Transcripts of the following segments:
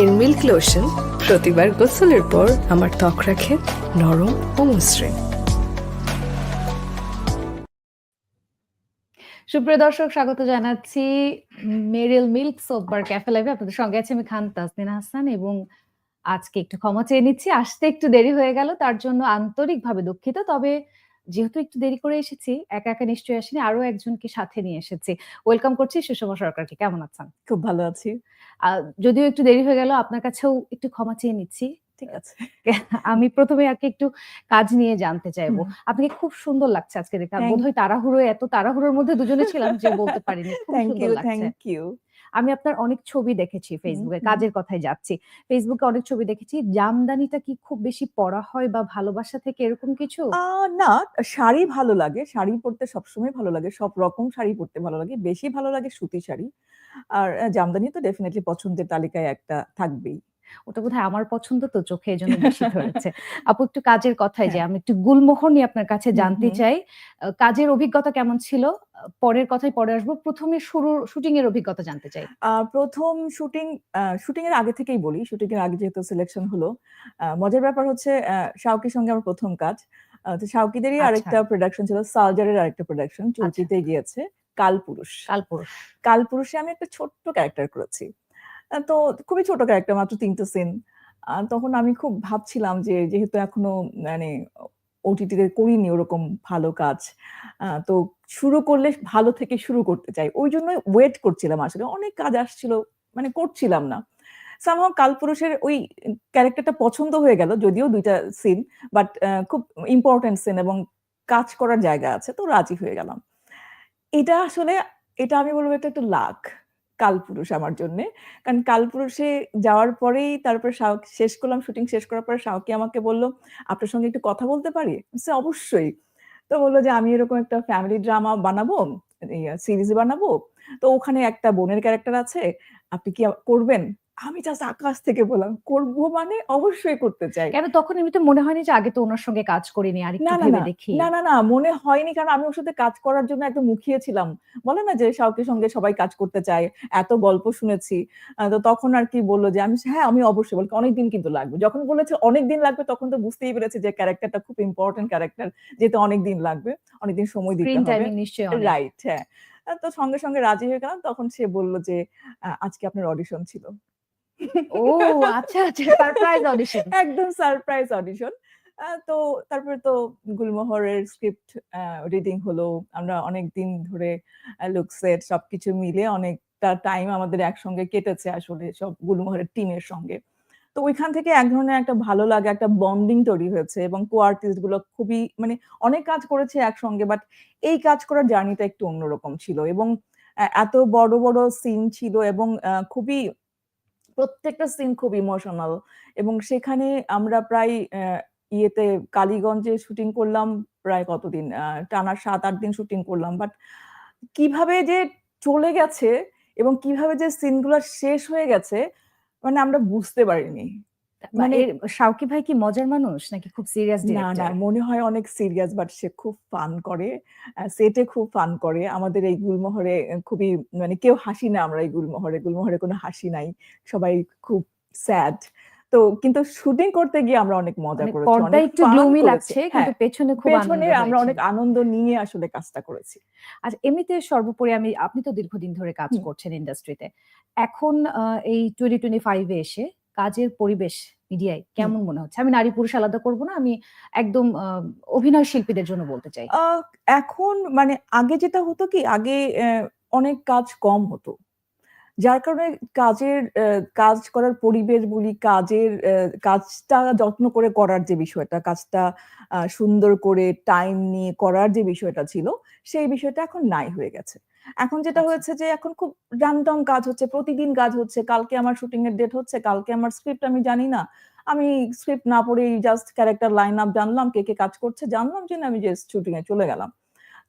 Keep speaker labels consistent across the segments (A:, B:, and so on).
A: এর milk lotion প্রতিবার গোসলের পর আমার ত্বক রাখে নরম ও মসৃণ।
B: সুপ্রিয় দর্শক, স্বাগত জানাচ্ছি Meril milk soap bar cafe লাইভে আপনাদের সঙ্গে আছে আমি খান তাসমিন হাসান এবং আজকে একটু ক্ষমা চেয়ে নিচ্ছি। আসতে একটু দেরি হয়ে গেল, তার জন্য আন্তরিকভাবে দুঃখিত। তবে যেহেতু একটু দেরি করে এসেছি একা একা নিশ্চয়ই আসেনি আরও একজনকে সাথে নিয়ে এসেছি। ওয়েলকাম করছি সুষমা সরকারকে কেমন আছেন?
C: খুব ভালো আছি।
B: যদিও একটু দেরি হয়ে গেল আপনার কাছেও একটু ক্ষমা চেয়ে নিচ্ছি।
C: ঠিক আছে।
B: আমি প্রথমে আর একটু কাজ নিয়ে জানতে চাইব। আপনাকে খুব সুন্দর লাগছে আজকে দেখে বোধহয় তাড়াহুড়ো এত তাড়াহুড়োর মধ্যে দুজনে ছিলাম যে বলতে পারিনি।
C: থ্যাংক ইউ থ্যাংক ইউ
B: আমি আপনার অনেক ছবি দেখেছি ফেসবুকে কাজের কথায় যাচ্ছি। ফেসবুকে অনেক ছবি দেখেছি। জামদানিটা কি খুব বেশি পরা হয় বা ভালোবাসা থেকে এরকম কিছু?
C: না শাড়ি ভালো লাগে। শাড়ি পরতে সবসময় ভালো লাগে। সব রকম শাড়ি পরতে ভালো লাগে। বেশি ভালো লাগে সুতি শাড়ি। আর জামদানি তো ডেফিনেটলি পছন্দের তালিকায় একটা থাকবেই।
B: ওটা বোধহয় আমার পছন্দ তো চোখে এজন্য বেশি ধরেছে আপু একটু কাজের কথায় যে আমি একটু গুলমোহর নিয়ে আপনার কাছে
C: হ্যাঁ।
B: জানতে চাই। কাজের অভিজ্ঞতা কেমন ছিল? পরের কথাই পরে আসব। প্রথমে শুরু শুটিং এর অভিজ্ঞতা জানতে চাই।
C: প্রথম শুটিং শুটিং এর আগে থেকেই বলি শুটিং এর আগে যেহেতু সিলেকশন হলো মজার ব্যাপার হচ্ছে শাওকির সঙ্গে আমার প্রথম কাজ। তো শাওকিদেরই
B: আচ্ছা।
C: আরেকটা প্রোডাকশন ছিল সালজারের আরেকটা প্রোডাকশন চুলকিতে গিয়েছে কালপুরুষ।
B: কালপুরুষ।
C: কালপুরুষে আমি একটা ছোট্ট ক্যারেক্টার করেছি। তো খুবই ছোট ক্যারেক্টার মাত্র তিনটে সিন তখন আমি খুব ভাবছিলাম যে, যেহেতু এখনও মানে ওটিটিতে করিনি ওরকম ভালো কাজ তো শুরু করলে ভালো থেকে শুরু করতে চাই। ওই জন্য ওয়েট করছিলাম আসলে। অনেক কাজ আসছিল মানে করছিলাম না। সামহাও কালপুরুষের ওই ক্যারেক্টারটা পছন্দ হয়ে গেল, যদিও দুইটা সিন বাট খুব ইম্পর্টেন্ট সিন এবং কাজ করার জায়গা আছে, তো রাজি হয়ে গেলাম। এটা আসলে, এটা আমি বলব এটা একটু লাক কালপুরুষ আমার জন্য। কারণ কালপুরুষে যাওয়ার পরেই তারপর শাওক, শেষ করলাম শুটিং শেষ করার পরে শাওকি আমাকে বলল, আপনার সঙ্গে একটু কথা বলতে পারি? সে অবশ্যই। তো বলল যে, আমি এরকম একটা ফ্যামিলি ড্রামা বানাবো সিরিজ বানাবো। তো ওখানে একটা বোনের ক্যারেক্টার আছে, আপনি কি করবেন? আমি জাস্ট আকাশ থেকে বললাম করব মানে অবশ্যই করতে চাই।
B: কেন? তখন এমনিতে মনে হয়নি যে আগে তো ওনার সঙ্গে কাজ করিনি আর একটু ভেবে দেখি।
C: না না না মনে হয়নি কারণ আমি ওর সাথে কাজ করার জন্য একদম মুখিয়ে ছিলাম। বলে না যে শাওকের সঙ্গে সবাই কাজ করতে চায় এত গল্প শুনেছি। তো তখন আর কি বলল যে আমি হ্যাঁ আমি অবশ্যই বলি অনেকদিন কিন্তু লাগবে। যখন বলেছে অনেকদিন লাগবে তখন তো বুঝতেই পেরেছি যে ক্যারেক্টারটা খুব ইম্পর্টেন্ট ক্যারেক্টার যেহেতু অনেকদিন লাগবে অনেকদিন সময় দিতে হবে। রাইট হ্যাঁ। তো সঙ্গে সঙ্গে রাজি হয়ে গেলাম। তখন সে বলল যে আজকে আপনার অডিশন ছিল।
B: ও আচ্ছা আচ্ছা সারপ্রাইজ অডিশন
C: একদম সারপ্রাইজ অডিশন তো তারপরে তো গুলমোহরের স্ক্রিপ্ট রিডিং হলো। আমরা অনেক দিন ধরে লুকসেট সবকিছু মিলে অনেকটা টাইম আমাদের একসঙ্গে কেটেছে আসলে সব গুলমোহরের টিমের সঙ্গে। তো ওইখান থেকে এক ধরনের একটা ভালো লাগে, একটা বন্ডিং তৈরি হয়েছে এবং কো আর্টিস্টগুলো খুবই মানে অনেক কাজ করেছে একসঙ্গে বাট এই কাজ করার জার্নিটা একটু অন্যরকম ছিল এবং এত বড় বড় সিন ছিল এবং খুবই প্রত্যেকটা সিন খুব ইমোশনাল এবং সেখানে আমরা প্রায় ইয়েতে কালীগঞ্জে শুটিং করলাম প্রায় কতদিন? টানা সাত, আট দিন শুটিং করলাম। বাট কীভাবে যে চলে গেছে এবং কীভাবে যে সিনগুলো শেষ হয়ে গেছে মানে আমরা বুঝতে পারিনি।
B: মানে শাওকি ভাই কি মজার মানুষ নাকি খুব সিরিয়াস
C: না না মনে হয় অনেক সিরিয়াস বাট সে খুব ফান করে। সেটে খুব ফান করে। আমাদের এই গুলমোহরে খুবই মানে কেউ হাসি না আমরা এই গুলমোহরে। গুলমোহরে কোনো হাসি নাই। সবাই খুব স্যাড তো কিন্তু শুটিং করতে গিয়ে আমরা অনেক মজা করেছি অনেক
B: একটু গ্লুমি লাগছে
C: হ্যাঁ,
B: কিন্তু পেছনে খুব
C: পেছনে আমরা অনেক আনন্দ নিয়ে আসলে কাজটা করেছি।
B: আচ্ছা এমনিতে সর্বোপরি আমি আপনি তো দীর্ঘদিন ধরে কাজ করছেন ইন্ডাস্ট্রিতে এখন এই টোয়েন্টি টোয়েন্টি ফাইভে এসে কাজের পরিবেশ মিডিয়ায় কেমন মনে হচ্ছে? আমি নারী পুরুষ আলাদা করব না আমি একদম অভিনয় শিল্পীদের জন্য বলতে চাই।
C: এখন মানে আগে যেটা হতো কি আগে অনেক কাজ কম হতো। যার কারণে কাজের কাজ করার পরিবেশ বলি কাজের কাজটা যত্ন করে করার যে বিষয়টা কাজটা আহ, সুন্দর করে টাইম নিয়ে করার যে বিষয়টা ছিল সেই বিষয়টা এখন নাই হয়ে গেছে। এখন যেটা
B: আচ্ছা।
C: হয়েছে যে এখন খুব র্যান্ডম কাজ হচ্ছে প্রতিদিন কাজ হচ্ছে। কালকে আমার শুটিং এর ডেট হচ্ছে কালকে আমার স্ক্রিপ্ট আমি জানি না। আমি স্ক্রিপ্ট না পড়েই জাস্ট ক্যারেক্টার লাইন আপ জানলাম কে কে কাজ করছে জানলাম যে আমি যে শুটিং এ চলে গেলাম।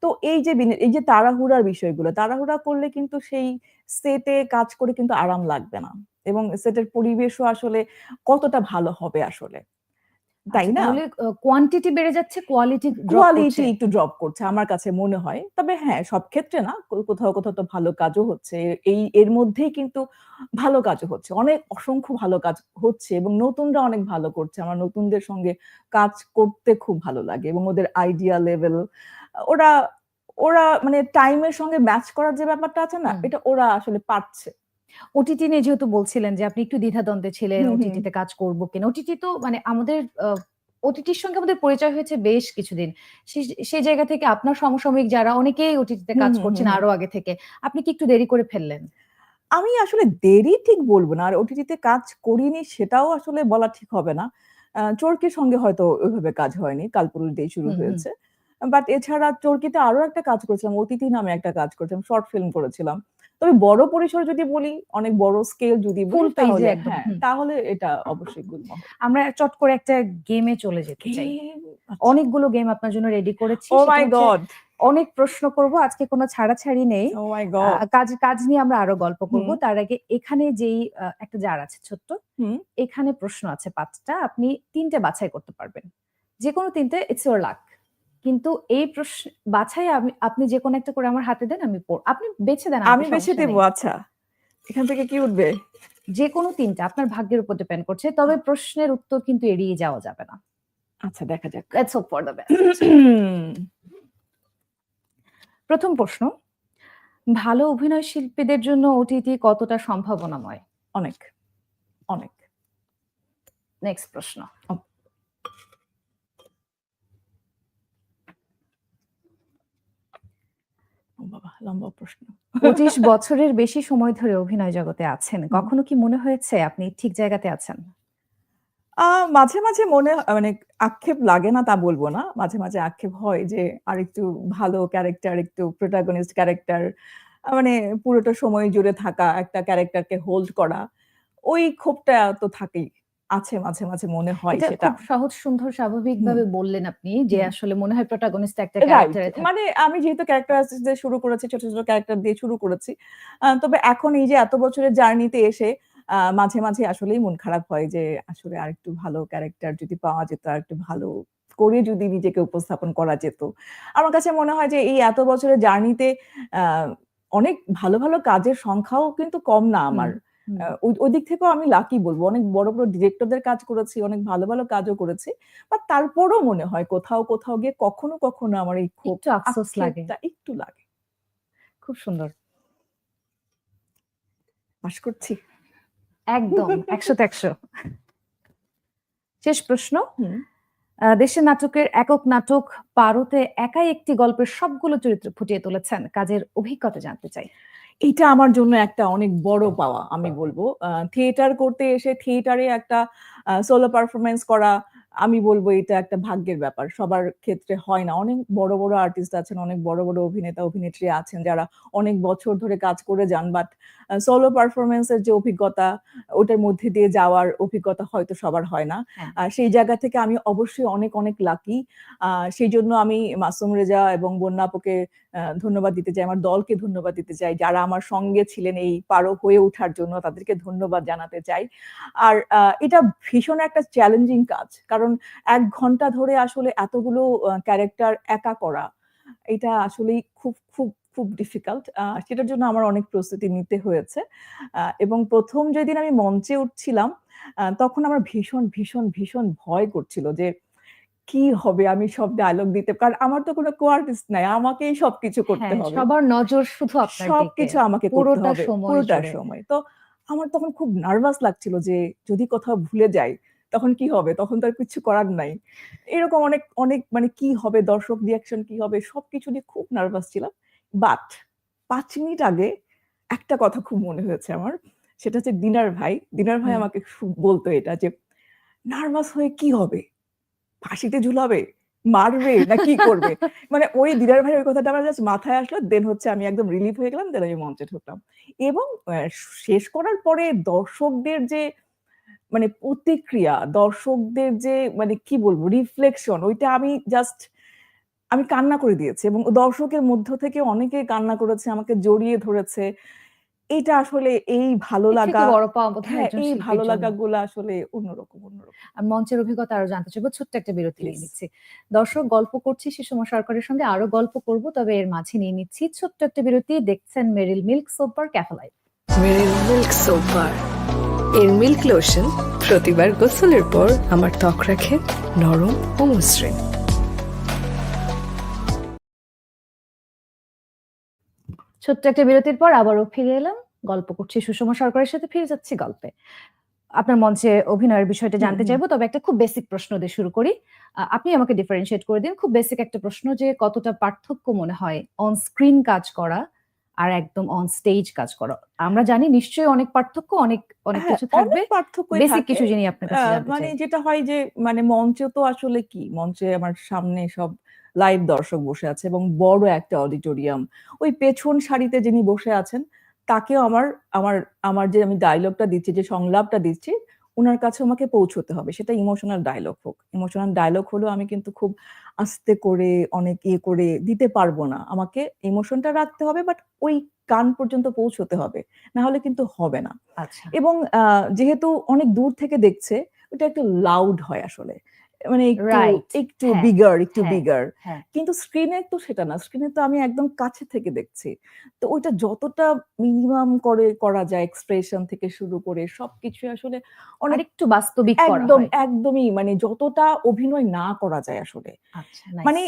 C: তো এই যে এই যে তাড়াহুড়ার বিষয়গুলো তাড়াহুড়া করলে কিন্তু সেই সেটে কাজ করে কিন্তু আরাম লাগবে না। এবং সেটের পরিবেশও আসলে কতটা ভালো হবে আসলে। তাই
B: আচ্ছা,
C: না?
B: তাহলে কোয়ান্টিটি বেড়ে যাচ্ছে, কোয়ালিটি
C: কোয়ালিটি একটু ড্রপ করছে আমার কাছে মনে হয়। তবে হ্যাঁ, সব ক্ষেত্রে না। কোথাও, কোথাও তো ভালো কাজও হচ্ছে। এই এর মধ্যেই কিন্তু ভালো কাজও হচ্ছে। অনেক অসংখ্য ভালো কাজ হচ্ছে এবং নতুনরা অনেক ভালো করছে। আমার নতুনদের সঙ্গে কাজ করতে খুব ভালো লাগে এবং ওদের আইডিয়া লেভেল ওরা, ওরা মানে টাইমের সঙ্গে ম্যাচ করার যে ব্যাপারটা আছে না? এটা ওরা আসলে পারছে।
B: ওটিটি নিয়ে যেহেতু বলছিলেন যে আপনি একটু দ্বিধাদ্বন্দ্বে ছিলেন। ওটিটিতে কাজ করব কিনা। ওটিটি তো মানে আমাদের ওটিটির সঙ্গে আমাদের পরিচয় হয়েছে বেশ কিছুদিন। সেই জায়গা থেকে আপনার সমসাময়িক যারা অনেকেই ওটিটিতে কাজ করছেন। আরও আগে থেকে। আপনি কি একটু দেরি করে ফেললেন?
C: আমি আসলে দেরি ঠিক বলব না। আর ওটিটিতে কাজ করিনি সেটাও আসলে বলা ঠিক হবে না। চরকির সঙ্গে হয়তো ওইভাবে কাজ হয়নি। কালপুরুষ দিয়ে শুরু। হয়েছে। বাট এছাড়া চরকিতে আরও একটা কাজ করেছিলাম। অতিথি নামে একটা কাজ করেছিলাম। শর্ট ফিল্ম করেছিলাম। তবে বড় পরিসর যদি বলি, অনেক বড় স্কেল যদি
B: ফুল পেজে
C: তাহলে। হ্যাঁ। তাহলে এটা অবশ্যই গুলমহল।
B: আমরা চট করে একটা গেমে চলে যেতে চাই।
C: আচ্ছা।
B: অনেকগুলো গেম আপনার জন্য রেডি করেছি। সেটা
C: মাই গড!
B: অনেক প্রশ্ন করব। আজকে কোনো ছাড়াছাড়ি নেই।
C: গড!
B: কাজ কাজ নিয়ে আমরা আরও গল্প করব। তার আগে এখানে যেই একটা জার আছে ছোট্ট। এখানে প্রশ্ন আছে পাঁচটা আপনি তিনটে বাছাই করতে পারবেন। যেকোনো ৩ টে ইটস ইউর লাক। কিন্তু এই প্রশ্ন বাছাই আমি আপনি যেকোনো একটা করে আমার হাতে দেন আমি পড় আপনি বেছে দেন
C: আমি বেছে দেব আচ্ছা। এখান থেকে কি উঠবে?
B: যেকোনো ৩ টা আপনার ভাগ্যের উপর ডিপেন্ড করছে। তবে প্রশ্নের উত্তর কিন্তু এড়িয়ে যাওয়া যাবে না।
C: আচ্ছা দেখা যাক।
B: Let's hope for the best. প্রথম প্রশ্ন, ভালো অভিনয় শিল্পীদের জন্য ওটিটি কতটা সম্ভাবনাময়?
C: অনেক, অনেক।
B: নেক্সট প্রশ্ন।
C: ও ও বাবা! লম্বা প্রশ্ন।
B: ২৫ বছরের বেশি সময় ধরে অভিনয় জগতে আছেন। কখনো কি মনে হয়েছে আপনি ঠিক জায়গাতে আছেন?
C: মাঝে, মাঝে মনে মানে আক্ষেপ লাগে না তা বলব না। মাঝে, মাঝে আক্ষেপ হয় যে আরেকটু ভালো ক্যারেক্টার, একটু প্রোটাগনিস্ট ক্যারেক্টার মানে পুরোটা সময় জুড়ে থাকা, একটা ক্যারেক্টারকে হোল্ড করা। ওই ক্ষোভটা তো থাকেই। আছে মাঝে, মাঝে মনে হয়
B: এটা
C: সেটা।
B: খুব সহজ সুন্দর স্বাভাবিকভাবে
C: হুম।
B: বললেন আপনি যে আসলে মনে হয় প্রোটাগনিস্ট একটা
C: রাইট।
B: ক্যারেক্টারে থাকে।
C: মানে আমি যেহেতু ক্যারেক্টার দিয়ে শুরু করেছি, ছোট, ছোট ক্যারেক্টার দিয়ে শুরু করেছি। আ তবে এখন এই যে এত বছরের জার্নিতে এসে আ মাঝে, মাঝে আসলেই মন খারাপ হয় যে আসলে আরেকটু ভালো ক্যারেক্টার যদি পাওয়া যেত, আরেকটু ভালো করে যদি নিজেকে উপস্থাপন করা যেত। আমার কাছে মনে হয় যে এই এত বছরের জার্নিতে আ অনেক ভালো, ভালো কাজের সংখ্যাও কিন্তু কম না
B: হুম,
C: আমার। ওই দিক থেকেও আমি লাকি বলব অনেক বড়, বড় ডিরেক্টরদের কাজ করেছি, অনেক ভালো, ভালো কাজও করেছি। বাট তারপরও মনে হয় কোথাও, কোথাও গিয়ে কখনো, কখনো আমার এই
B: একটু আফসোস লাগে।
C: একটু লাগে।
B: খুব সুন্দর।
C: পাস করছি।
B: একদম ১০০ তে ১০০ শেষ প্রশ্ন। দেশের নাটকের একক নাটক 'পারো'তে একাই একটি গল্পের সবগুলো চরিত্র ফুটিয়ে তুলেছেন। কাজের অভিজ্ঞতা জানতে চাই।
C: এইটা আমার জন্য একটা অনেক বড় পাওয়া আমি বলব। থিয়েটার করতে এসে থিয়েটারে একটা সোলো পারফরমেন্স করা আমি বলব এটা একটা ভাগ্যের ব্যাপার। সবার ক্ষেত্রে হয় না। অনেক বড়, বড় আর্টিস্ট আছেন, অনেক বড়, বড় অভিনেতা অভিনেত্রী আছেন যারা অনেক বছর ধরে কাজ করে যান। বাট সোলো পারফরম্যান্স এর যে অভিজ্ঞতা ওটার মধ্যে দিয়ে যাওয়ার অভিজ্ঞতা হয়তো সবার হয় না।
B: হ্যাঁ।
C: সেই জায়গা থেকে আমি অবশ্যই অনেক, অনেক লাকি। সেই জন্য আমি মাসুম রেজা এবং বন্যা আপুকে ধন্যবাদ দিতে চাই। আমার দলকে ধন্যবাদ দিতে চাই। যারা আমার সঙ্গে ছিলেন এই পারো হয়ে ওঠার জন্য তাদেরকে ধন্যবাদ জানাতে চাই। আর এটা ভীষণ একটা চ্যালেঞ্জিং কাজ। কারণ ১ ঘণ্টা ধরে আসলে এতগুলো ক্যারেক্টার একা করা এটা আসলেই খুব, খুব, খুব ডিফিকাল্ট। সেটার জন্য আমার অনেক প্রস্তুতি নিতে হয়েছে। এবং প্রথম যেদিন আমি মঞ্চে উঠছিলাম তখন আমার ভীষণ, ভীষণ, ভীষণ ভয় করছিল যে কি হবে? আমি সব ডায়ালগ দিতে কারণ আমার তো কোনো কো-আর্টিস্ট নাই। আমাকেই সবকিছু করতে
B: হ্যাঁ,
C: হবে।
B: সবার নজর শুধু আপনার।
C: সবকিছু আমাকে করতে
B: পুরোটা
C: হবে।
B: সময়
C: পুরোটা সময়। তো আমার তখন খুব নার্ভাস লাগছিল যে যদি কোথাও ভুলে যাই তখন কি হবে? তখন তো আর কিছু করার নাই। এরকম অনেক, অনেক মানে কি হবে? দর্শক রিঅ্যাকশন কি হবে? সবকিছু নিয়ে খুব নার্ভাস ছিলাম। বাট পাঁচ মিনিট আগে একটা কথা খুব মনে হয়েছে আমার। সেটা হচ্ছে দিনার ভাই। দিনার ভাই আমাকে বলত এটা যে, "নার্ভাস হয়ে কি হবে? ফাঁসিতে ঝুলাবে? মারবে? না কি করবে?" মানে ওই দিনার ভাইয়ের ওই কথাটা আমার জাস্ট মাথায় আসলো। দেন হচ্ছে আমি একদম রিলিফ হয়ে গেলাম। দেন আমি মঞ্চে ঢুকলাম। এবং শেষ করার পরে দর্শকদের যে মানে প্রতিক্রিয়া, দর্শকদের যে মানে কি বলব রিফ্লেকশন ওইটা আমি জাস্ট আমি কান্না করে দিয়েছি এবং দর্শকের মধ্য থেকে অনেকে কান্না করেছে, আমাকে জড়িয়ে ধরেছে। এইটা আসলে এই ভালো লাগা
B: বড় পাওয়া বোধহয়
C: হ্যাঁ, এই ভালো
B: জন্য।
C: লাগাগুলা আসলে অন্যরকম, অন্যরকম।
B: আর মঞ্চের অভিজ্ঞতা আরও জানতে চাইব। ছোট্ট একটা বিরতি নিয়ে। নিচ্ছি। দর্শক গল্প করছি সুষমা সরকারের সঙ্গে আরও গল্প করব। তবে এর মাঝে নিয়ে নিচ্ছি ছোট্ট একটা বিরতি। দেখছেন Meril milk soap bar cafe live.
A: Meril milk soap bar এর মিল্ক লোশন প্রতিবার গোসলের পর আমার ত্বক রাখে নরম ও মসৃণ
B: ছোট্ট একটা বিরতির পর আবারও ফিরে এলাম। গল্প করছি সুষমা সরকারের সাথে ফিরে যাচ্ছি গল্পে। আপনার মঞ্চে অভিনয়ের বিষয়টা জানতে চাইব। তবে একটা খুব বেসিক প্রশ্ন দিয়ে শুরু করি। আপনি আমাকে ডিফারেন্সিয়েট করে দিন। খুব বেসিক একটা প্রশ্ন যে কতটা পার্থক্য মনে হয় অন স্ক্রিন কাজ করা আর একদম অন স্টেজ কাজ করা? আমরা জানি নিশ্চয়ই অনেক পার্থক্য অনেক, অনেক
C: হ্যাঁ,
B: কিছু থাকবে।
C: অনেক পার্থক্যই
B: বেসিক কিছু জিনিস আপনার
C: মানে যেটা হয় যে মানে মঞ্চে তো আসলে কি? মঞ্চে আমার সামনে সব লাইভ দর্শক বসে আছে এবং বড় একটা অডিটোরিয়াম। ওই পেছন সারিতে যিনি বসে আছেন তাকেও আমার আমার আমার যে আমি ডায়লগটা দিচ্ছি, যে সংলাপটা দিচ্ছি উনার কাছে আমাকে পৌঁছতে হবে। সেটা ইমোশনাল ডায়লগ হোক। ইমোশনাল ডায়লগ হলেও আমি কিন্তু খুব আস্তে করে অনেক ইয়ে করে দিতে পারব না। আমাকে ইমোশনটা রাখতে হবে বাট ওই কান পর্যন্ত পৌঁছতে হবে। না হলে কিন্তু হবে না।
B: আচ্ছা।
C: এবং যেহেতু অনেক দূর থেকে দেখছে ওটা একটু লাউড হয় আসলে। মানে একটু। একটু
B: হ্যাঁ,
C: বিগার, একটু
B: হ্যাঁ,
C: বিগার।
B: হ্যাঁ।
C: কিন্তু স্ক্রিনে তো সেটা না। স্ক্রিনে তো আমি একদম কাছে থেকে দেখছি। তো ওইটা যতটা মিনিমাম করে করা যায় এক্সপ্রেশন থেকে শুরু করে সবকিছু আসলে অনেক
B: একটু বাস্তবিক
C: একদম, একদমই মানে যতটা অভিনয় না করা যায় আসলে।
B: আচ্ছা,
C: মানে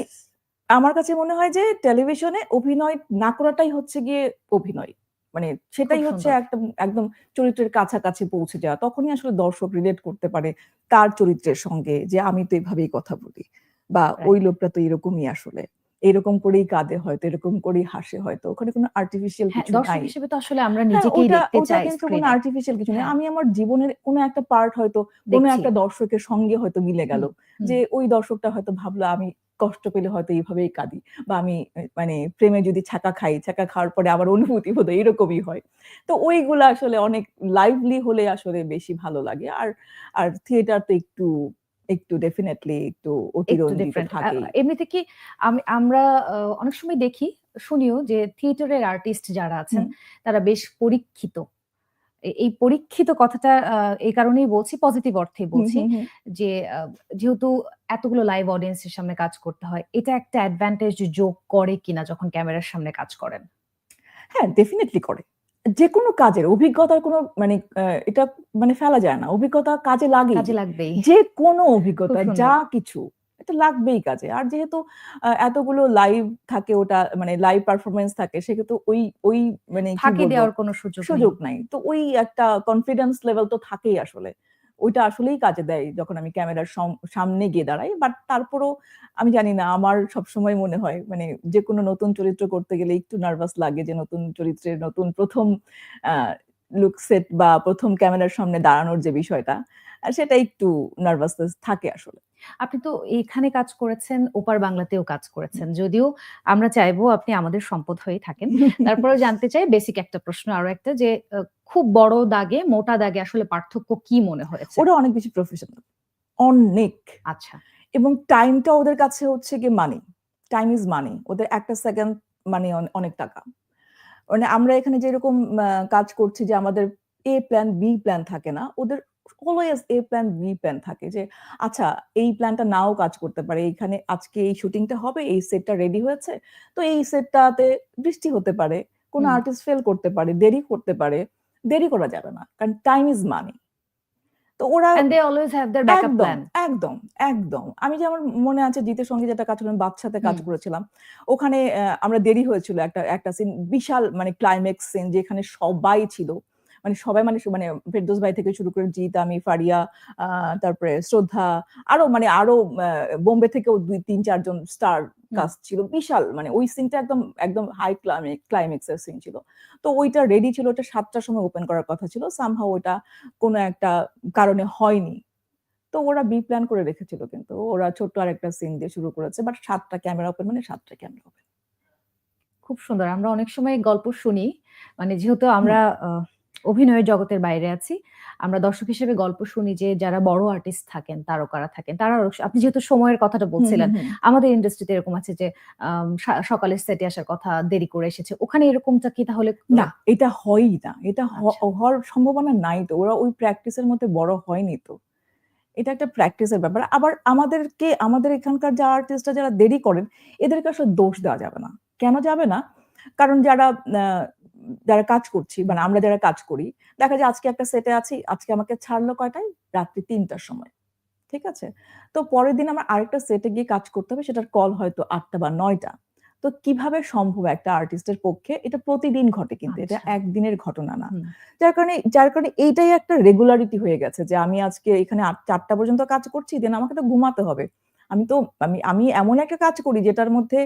C: আমার কাছে মনে হয় যে টেলিভিশনে অভিনয় না করাটাই হচ্ছে গিয়ে অভিনয়। মানে সেটাই হচ্ছে
B: সুন্দর।
C: একদম, একদম চরিত্রের কাছাকাছি পৌঁছে যাওয়া। তখনই আসলে দর্শক রিলেট করতে পারে তার চরিত্রের সঙ্গে যে আমি তো এভাবেই কথা বলি। বা ওই লোকটা তো এরকমই আসলে। এরকম করেই কাঁদে হয়তো, এরকম করেই হাসে হয়তো। ওখানে কোনো আর্টিফিশিয়াল কিছু
B: দর্শক
C: নাই।
B: হিসেবে তো আসলে আমরা
C: হ্যাঁ,
B: নিজেকেই দেখতে
C: ওটা
B: চাই
C: কিন্তু কোনো আর্টিফিশিয়াল কিছু নেই।
B: হ্যাঁ।
C: আমি আমার জীবনের কোনো একটা পার্ট হয়তো কোনো একটা দর্শকের সঙ্গে হয়তো মিলে গেল। যে ওই দর্শকটা হয়তো ভাবলো আমি কষ্ট পেলে হয়তো এইভাবেই কাঁদি। বা আমি মানে প্রেমে যদি ছাকা খাই, ছাকা খাওয়ার পরে আমার অনুভূতি বোধ হয় এরকমই হয়। তো ওইগুলা আসলে অনেক লাইভলি হলে আসলে বেশি ভালো লাগে। আর, আর থিয়েটার তো একটু, একটু ডেফিনিটলি একটু অতিরঞ্জিত থাকেই।
B: এমনিতে কি আমি আমরা অনেক সময় দেখি, শুনিও যে থিয়েটারের আর্টিস্ট যারা আছেন তারা বেশ পরীক্ষিত। এই পরীক্ষিত কথাটা এই কারণেই বলছি পজিটিভ
C: অর্থে
B: বলছি। যে যেহেতু এতগুলো লাইভ অডিয়েন্স এর সামনে কাজ করতে হয়, এটা একটা অ্যাডভান্টেজ যোগ করে কিনা যখন ক্যামেরার সামনে কাজ করেন?
C: হ্যাঁ, ডেফিনেটলি করে। যেকোনো কাজের অভিজ্ঞতার কোনো মানে এটা মানে ফেলা যায় না। অভিজ্ঞতা কাজে লাগে
B: কাজে লাগবেই।
C: যেকোনো
B: খুব
C: অভিজ্ঞতা যা কিছু এটা লাগবেই কাজে। আর যেহেতু এতগুলো লাইভ থাকে ওটা মানে লাইভ পারফরমেন্স থাকে সেক্ষেত্রে ওই, ওই মানে কি
B: ফাঁকি দেওয়ার কোনো সুযোগ
C: সুযোগ নাই। তো ওই একটা কনফিডেন্স লেভেল তো থাকেই আসলে। ওইটা আসলেই কাজে দেয় যখন আমি ক্যামেরার সামনে গিয়ে দাঁড়াই। বাট তারপরও আমি জানি না আমার সবসময় মনে হয় মানে যেকোনো নতুন চরিত্র করতে গেলে একটু নার্ভাস লাগে যে নতুন চরিত্রের নতুন ১ম আ লুক সেট বা প্রথম ক্যামেরার সামনে দাঁড়ানোর যে বিষয়টা আ সেটা একটু নার্ভাসনেস থাকে আসলে।
B: আপনি তো এখানে কাজ করেছেন, ওপার বাংলাতেও কাজ করেছেন। যদিও আমরা চাইব আপনি আমাদের সম্পদ হয়ে থাকেন। তারপরেও জানতে চাই বেসিক একটা প্রশ্ন আরও একটা যে খুব বড় দাগে, মোটা দাগে আসলে পার্থক্য কি মনে হয়েছে?
C: ওরা অনেক বেশি প্রফেশনাল। অনেক।
B: আচ্ছা।
C: এবং টাইমটা ওদের কাছে হচ্ছে গিয়ে মানি। Time is money. ওদের একটা সেকেন্ড মানে অনেক টাকা। মানে আমরা এখানে যেরকম কাজ করছি যে আমাদের এ প্ল্যান, বি প্ল্যান থাকে না। ওদের always A plan, B plan থাকে যে আচ্ছা এই প্ল্যানটা নাও কাজ করতে পারে। এইখানে আজকে এই শুটিংটা হবে, এই সেটটা রেডি হয়েছে। তো এই সেটটাতে বৃষ্টি হতে পারে। কোন আর্টিস্ট ফেল করতে পারে, দেরি করতে পারে। দেরি করা যাবে না। কারণ টাইম ইজ মানি। তো ওরা
B: and they always have their backup
C: একদম,
B: প্ল্যান।
C: একদম, একদম। আমি যেমন মনে আছে জিতের সঙ্গে যেটা কাজ করলাম বাদশাতে কাজ করেছিলাম। ওখানে আমরা দেরি হয়েছিল একটা, একটা সিন বিশাল মানে ক্লাইম্যাক্স সিন যেখানে সবাই ছিল। মানে সবাই মানে, মানে ফেরদৌস ভাই থেকে শুরু করে জিৎ, আমি, ফারিয়া তারপরে শ্রদ্ধা আরও মানে আরও বোম্বে থেকেও দুই তিন চারজন স্টার কাস্ট ছিল। বিশাল মানে ওই সিনটা একদম, একদম হাই ক্লাইমে ক্লাইম্যাক্স এর সিন ছিল। তো ওইটা রেডি ছিল ওটা ৭ টার সময় ওপেন করার কথা ছিল। সামহাউ ওটা কোন একটা কারণে হয়নি। তো ওরা বি প্ল্যান করে রেখেছিল কিন্তু। ওরা ছোট্ট আরেকটা সিন দিয়ে শুরু করেছে। বাট সাতটা ক্যামেরা ওপেন মানে ৭ টা ক্যামেরা ওপেন।
B: খুব সুন্দর। আমরা অনেক সময় গল্প শুনি। মানে যেহেতু আমরা অভিনয়ের জগতের বাইরে আছি। আমরা দর্শক হিসেবে গল্প শুনি যে যারা বড় আর্টিস্ট থাকেন, তারকারা থাকেন। তারা আপনি যেহেতু সময়ের কথাটা বলছিলেন। আমাদের ইন্ডাস্ট্রিতে এরকম আছে যে আম সা সকালের সেটে আসার কথা দেরি করে এসেছে। ওখানে এরকমটা কি তাহলে
C: না, এটা হয়ই না। এটা
B: আচ্ছা।
C: হওয়ার সম্ভাবনা নাই তো। ওরা ওই প্র্যাকটিসের মধ্যে বড় হয়নি তো। এটা একটা প্র্যাকটিসের ব্যাপার। আবার আমাদেরকে আমাদের এখানকার যারা আর্টিস্টরা যারা দেরি করেন, এদেরকে আসলে দোষ দেওয়া যাবে না। কেন যাবে না? কারণ যারা যারা কাজ করছি, মানে আমরা যারা কাজ করি, দেখা যায় আজকে একটা সেটে আছি, আজকে আমাকে ছাড়লো কয়টায়? রাত্রি ৩ টার সময়। ঠিক আছে? তো পরের দিন আমার আরেকটা সেটে গিয়ে কাজ করতে হবে, সেটার কল হয়তো আটটা বা নয়টা তো কীভাবে সম্ভব একটা আর্টিস্টের পক্ষে? এটা প্রতিদিন ঘটে কিন্তু। এটা
B: আচ্ছা।
C: একদিনের ঘটনা না। যার কারণে যার কারণে এইটাই একটা রেগুলারিটি হয়ে গেছে যে আমি আজকে এখানে ৮ ৪ পর্যন্ত কাজ করছি, দেন আমাকে তো ঘুমাতে হবে। আমি তো আমি আমি এমন একটা কাজ করি যেটার মধ্যে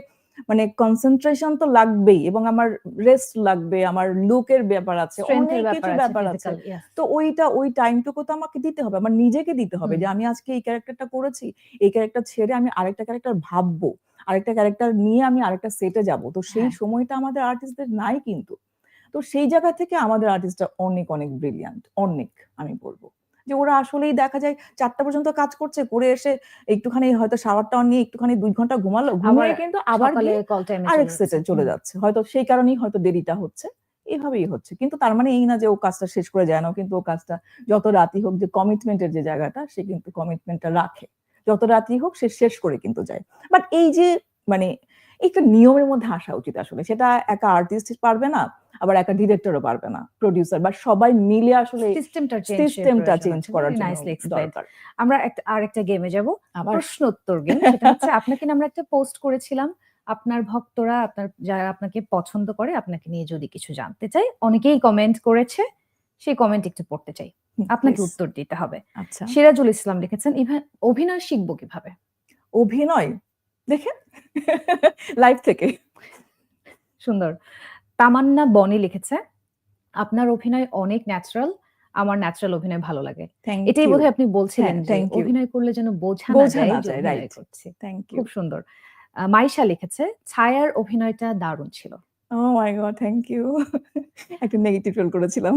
C: মানে কনসেন্ট্রেশন তো লাগবেই এবং আমার রেস্ট লাগবে, আমার লুকের ব্যাপার আছে, অনেক কিছু ব্যাপার আছে। তো ওইটা ওই টাইমটুকু তো আমাকে দিতে হবে। আমার নিজেকে দিতে হবে যে আমি আজকে এই ক্যারেক্টারটা করেছি। এই ক্যারেক্টার ছেড়ে আমি আরেকটা ক্যারেক্টার ভাববো। আরেকটা ক্যারেক্টার নিয়ে আমি আরেকটা সেটে যাব। তো সেই
B: হ্যাঁ।
C: সময়টা আমাদের আর্টিস্টদের নাই কিন্তু। তো সেই জায়গা থেকে আমাদের আর্টিস্টরা অনেক, অনেক ব্রিলিয়ান্ট। অনেক আমি বলব। যে ওরা আসলেই দেখা যায় চারটা পর্যন্ত কাজ করছে, করে এসে একটুখানি হয়তো শাওয়ার-টাওয়ার নিয়ে একটুখানি দুই ঘণ্টা ঘুমালো। ঘুমিয়ে কিন্তু আবার আরেক সেটে চলে যাচ্ছে। হয়তো সেই কারণেই হয়তো দেরিটা হচ্ছে। এভাবেই হচ্ছে। কিন্তু তার মানে এই না যে ও কাজটা শেষ করে যায় না। কিন্তু ও কাজটা যত রাতই হোক যে কমিটমেন্টের যে জায়গাটা সে কিন্তু কমিটমেন্টটা রাখে। যত রাতই হোক সে শেষ করে কিন্তু যায়। বাট এই যে মানে একটা নিয়মের মধ্যে আসা উচিত আসলে। সেটা একা আর্টিস্ট পারবে না, আবার একা ডিরেক্টরও পারবে না। প্রোডিউসার বা সবাই মিলে আসলে
B: সিস্টেমটা চেঞ্জ
C: সিস্টেমটা চেঞ্জ করার জন্য। দরকার।
B: আমরা একটা আরেকটা গেমে যাব। প্রশ্ন উত্তর গেম। সেটা হচ্ছে আপনাকে আমরা একটা পোস্ট করেছিলাম। আপনার ভক্তরা আপনার যারা আপনাকে পছন্দ করে আপনাকে নিয়ে যদি কিছু জানতে চাই অনেকেই কমেন্ট করেছে। সেই কমেন্ট একটু পড়তে চাই। আপনাকে উত্তর দিতে হবে।
C: আচ্ছা।
B: সিরাজুল ইসলাম লিখেছেন, ইভা অভিনয় শিখব কীভাবে?
C: অভিনয়? দেখেন লাইভ থেকে।
B: সুন্দর। তামান্না বনি লিখেছে, আপনার অভিনয় অনেক ন্যাচারাল। আমার ন্যাচারাল অভিনয় ভালো লাগে। এটাই। বোধহয় আপনি বলছিলেন। অভিনয় করলে যেন বোঝা না
C: বোঝা
B: যায়
C: রাইট।
B: করছি।
C: Thank you.
B: খুব সুন্দর। মাইশা লিখেছে, ছায়ার অভিনয়টা দারুণ ছিল।
C: Oh my god! Thank you. একটা নেগেটিভ রোল করেছিলাম।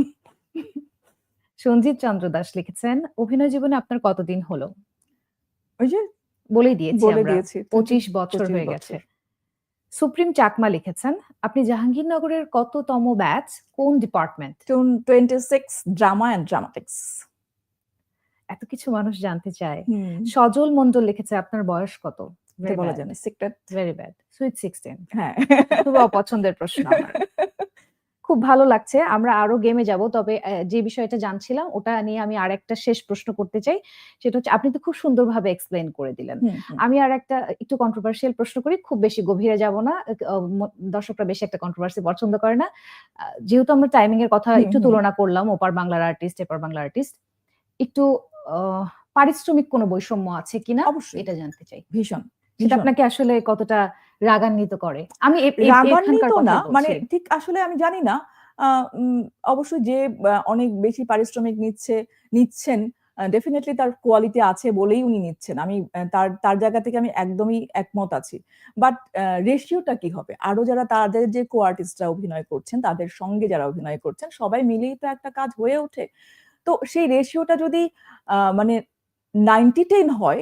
B: সঞ্জিত চন্দ্র দাস লিখেছেন, অভিনয় জীবনে আপনার কতদিন হলো?
C: ওই যে
B: বলেই দিয়েছি
C: বলে। দিয়েছি।
B: ২৫ বছর হয়ে গেছে। সুপ্রিম চাকমা লিখেছেন, আপনি জাহাঙ্গীরনগরের কততম ব্যাচ? কোন department?
C: Twenty six drama and dramatics.
B: এত কিছু মানুষ জানতে চায়। সজল মন্ডল লিখেছে, আপনার বয়স কত?
C: বলা
B: ব্যাড।
C: যায় না। সিক্রেট।
B: Very bad. সুইট 16
C: হ্যাঁ।
B: খুব অপছন্দের প্রশ্ন। খুব ভালো লাগছে। আমরা আরও গেমে যাব। তবে যে বিষয়টা জানছিলাম ওটা নিয়ে আমি আরেকটা শেষ প্রশ্ন করতে চাই। সেটা হচ্ছে আপনি তো খুব সুন্দরভাবে এক্সপ্লেন করে দিলেন। আমি আর একটা একটু কন্ট্রোভার্সিয়াল প্রশ্ন করি। খুব বেশি গভীরে যাব না। দর্শকরা বেশি একটা কন্ট্রোভার্সি পছন্দ করে না। যেহেতু আমরা টাইমিং এর কথা একটু তুলনা করলাম, ওপার বাংলার আর্টিস্ট, এপার বাংলার আর্টিস্ট। একটু পারিশ্রমিক কোনো বৈষম্য আছে কিনা?
C: অবশ্যই।
B: এটা জানতে চাই।
C: ভীষণ,
B: সেটা। আপনাকে আসলে কতটা রাগান্বিত করে? আমি
C: রাগান্বিত না। মানে ঠিক আসলে আমি জানি না। অবশ্যই যে অনেক বেশি পারিশ্রমিক নিচ্ছে নিচ্ছেন ডেফিনেটলি তার কোয়ালিটি আছে বলেই উনি নিচ্ছেন। আমি তার তার জায়গা থেকে আমি একদমই একমত আছি। বাট রেশিওটা কি হবে? আরও যারা তাদের যে কো-আর্টিস্টরা অভিনয় করছেন, তাদের সঙ্গে যারা অভিনয় করছেন, সবাই মিলেই তো একটা কাজ হয়ে ওঠে। তো সেই রেশিওটা যদি মানে 90-10 হয়,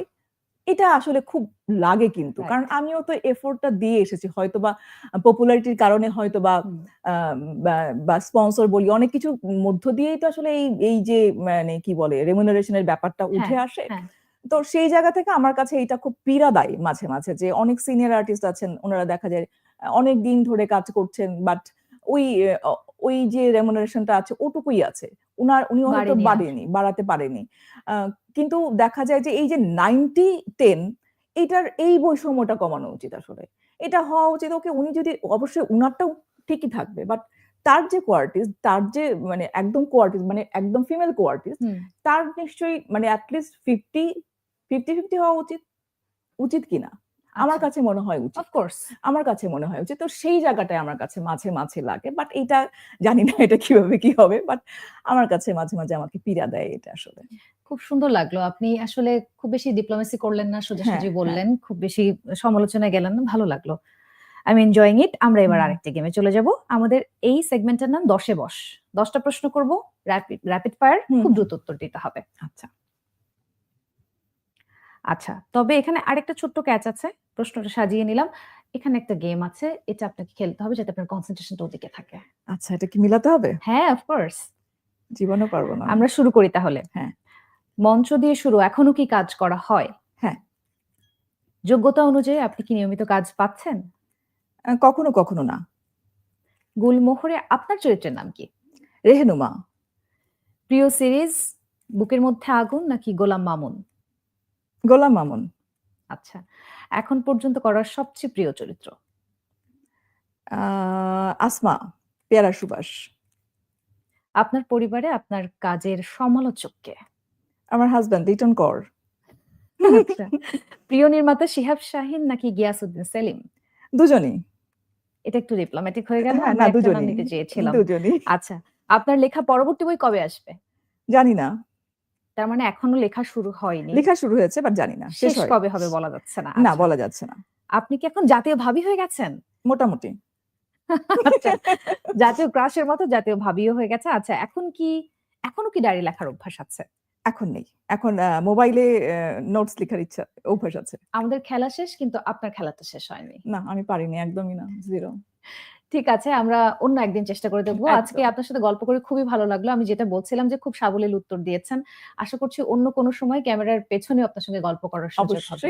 C: এটা আসলে খুব লাগে কিন্তু। কারণ আমিও তো এফোর্টটা দিয়ে এসেছি। হয়তোবা আ পপুলারিটির কারণে হয়তোবা
B: হুম।
C: বা বা স্পন্সর বলি অনেক কিছুর মধ্য দিয়েই তো আসলে এই এই যে মানে কি বলে রেমুনারেশন এর ব্যাপারটা উঠে
B: হ্যাঁ,
C: আসে।
B: হ্যাঁ।
C: তো সেই জায়গা থেকে আমার কাছে এটা খুব পীড়াদায়ী মাঝে, মাঝে যে অনেক সিনিয়র আর্টিস্ট আছেন, ওনারা দেখা যায় অনেক দিন ধরে কাজ করছেন। বাট ওই ওই যে রেমুনারেশনটা আছে ওটুকুই আছে। উনার উনি হয়তো
B: বাড়েনি
C: বাড়াতে পারেনি। কিন্তু দেখা যায় যে এই যে 90-10 এটার এই বৈষম্যটা কমানো উচিত আসলে। এটা হওয়া উচিত ওকে উনি যদি অবশ্যই উনারটাও ঠিকই থাকবে। বাট তার যে কো-আর্টিস্ট, তার যে মানে একদম কো-আর্টিস্ট মানে একদম ফিমেল কো-আর্টিস্ট, তার নিশ্চয়ই মানে এট লিস্ট 50 50-50 হওয়া উচিত। উচিত কিনা? আমার। কাছে মনে হয় উচিত।
B: Of course.
C: আমার কাছে মনে হয় উচিত। তো সেই জায়গাটায় আমার কাছে মাঝে, মাঝে লাগে। বাট এটা জানি না এটা কীভাবে কি হবে। বাট আমার কাছে মাঝে, মাঝে আমাকে পীড়া দেয় এটা আসলে।
B: খুব সুন্দর লাগল। আপনি আসলে খুব বেশি ডিপ্লোমেসি করলেন না,
C: হ্যাঁ,
B: সোজাসুজি
C: হ্যাঁ।
B: বললেন। খুব বেশি সমালোচনায় গেলেন না। ভালো লাগল। আই এম এনজয়িং ইট আমরা এবার। আরেকটা গেমে চলে যাব আমাদের এই সেগমেন্টের নাম দশে বস দশটা প্রশ্ন করব র্যাপিড র্যাপিড ফায়ার খুব দ্রুত উত্তর দিতে হবে
C: আচ্ছা
B: আচ্ছা তবে এখানে আরেকটা ছোট্ট ক্যাচ আছে। প্রশ্নটা সাজিয়ে নিলাম। এখানে একটা গেম আছে এটা আপনাকে খেলতে হবে যাতে আপনার কনসেন্ট্রেশনটা ওদিকে থাকে।
C: আচ্ছা এটা কি মিলাতে হবে?
B: হ্যাঁ অফকোর্স
C: জীবনও পারব না।
B: আমরা শুরু করি তাহলে।
C: হ্যাঁ।
B: মঞ্চ দিয়ে শুরু এখনও কি কাজ করা হয়?
C: হ্যাঁ।
B: যোগ্যতা অনুযায়ী আপনি কি নিয়মিত কাজ পাচ্ছেন?
C: কখনো কখনো না।
B: গুলমোহরে আপনার চরিত্রের নাম কি?
C: রেহেনুমা।
B: প্রিয় সিরিজ বুকের মধ্যে আগুন নাকি গোলাম মামুন?
C: গোলাম মামুন।
B: আচ্ছা এখন পর্যন্ত করার সবচেয়ে প্রিয় চরিত্র?
C: আসমা পেয়ারা সুবাস
B: আপনার পরিবারে আপনার কাজের সমালোচককে
C: আমার হাজব্যান্ড রিটার্ন কর।
B: আচ্ছা প্রিয় নির্মাতা শিহাব শাহিন নাকি গিয়াসউদ্দিন সেলিম?
C: দুজনই।
B: এটা একটু ডিপ্লোম্যাটিক হয়ে গেল
C: হ্যাঁ, না দুজনই।
B: নিতে চেয়েছিলাম।
C: দুজনই।
B: আচ্ছা আপনার লেখা পরবর্তী বই কবে আসবে?
C: জানি না।
B: তার মানে এখনও লেখা শুরু হয়নি।
C: লেখা শুরু হয়েছে বাট জানি না। শেষ
B: কবে হবে বলা যাচ্ছে না।
C: না
B: আচ্ছা।
C: বলা যাচ্ছে না।
B: আপনি কি এখন জাতীয় ভাবি হয়ে গেছেন?
C: মোটামুটি।
B: আচ্ছা, জাতীয় ক্রাশের মতো জাতীয় ভাবিও হয়ে গেছে। আচ্ছা এখন কি এখনও কি ডায়েরি লেখার অভ্যাস আছে?
C: এখন নেই। এখন মোবাইলে নোটস লেখার ইচ্ছা অভ্যাস আছে।
B: আমাদের খেলা শেষ কিন্তু আপনার খেলা তো শেষ হয়নি।
C: না আমি পারিনি একদমই না জিরো
B: ঠিক আছে আমরা অন্য একদিন চেষ্টা করে দেখব। আজকে আপনার সাথে গল্প করে খুবই ভালো লাগল। আমি যেটা বলছিলাম যে খুব সাবলীল উত্তর দিয়েছেন। আশা করছি অন্য কোনো সময় ক্যামেরার পেছনে আপনার সঙ্গে গল্প করার সুযোগ হবে।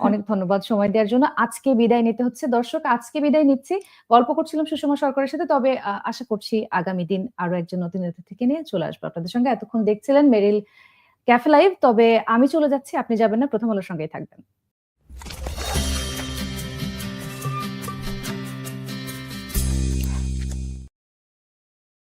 B: অনেক ধন্যবাদ সময় দেওয়ার জন্য। আজকে বিদায় নিতে হচ্ছে। দর্শক আজকে বিদায় নিচ্ছি। গল্প করছিলাম সুষমা সরকারের সাথে তবে আহ, আশা করছি আগামী দিন আরও একজন নতুন থেকে নিয়ে চলে আসব আপনাদের সঙ্গে। এতক্ষণ দেখছিলেন মেরিল ক্যাফে লাইভ। তবে আমি চলে যাচ্ছি আপনি যাবেন না প্রথম আলোর সঙ্গেই থাকবেন।